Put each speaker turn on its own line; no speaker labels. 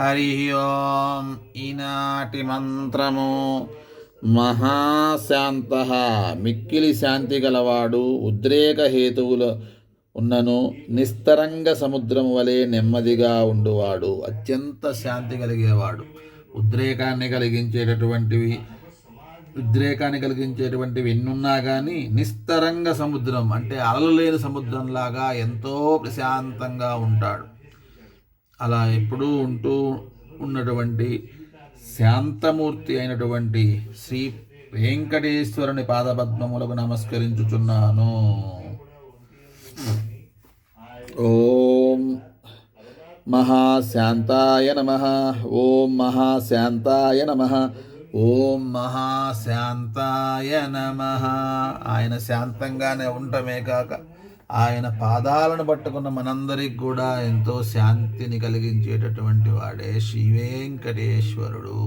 హరి ఓం ఈనాటి మంత్రము మహాశాంత. మిక్కిలి శాంతి గలవాడు ఉద్రేక హేతువుల ఉన్నను నిస్తరంగ సముద్రము వలె నెమ్మదిగా ఉండువాడు. అత్యంత శాంతి కలిగేవాడు. ఉద్రేకాన్ని కలిగించేటటువంటివి ఉద్రేకాన్ని కలిగించేటువంటివి ఎన్నున్నా కానీ నిస్తరంగ సముద్రం అంటే అలలు లేని సముద్రంలాగా ఎంతో ప్రశాంతంగా ఉంటాడు. అలా ఎప్పుడూ ఉంటూ ఉన్నటువంటి శాంతమూర్తి అయినటువంటి శ్రీ వెంకటేశ్వరుని పాదపద్మములకు నమస్కరించుచున్నాను. ఓం మహాశాంతాయ నమ. ఓం మహాశాంతాయ నమ. ఓం మహాశాంతాయ నమ. ఆయన శాంతంగానే ఉండటమే కాక ఆయన పాదాలను పట్టుకున్న మనందరికి కూడా ఎంతో శాంతిని కలిగించేటటువంటి వాడే శ్రీ వెంకటేశ్వరుడు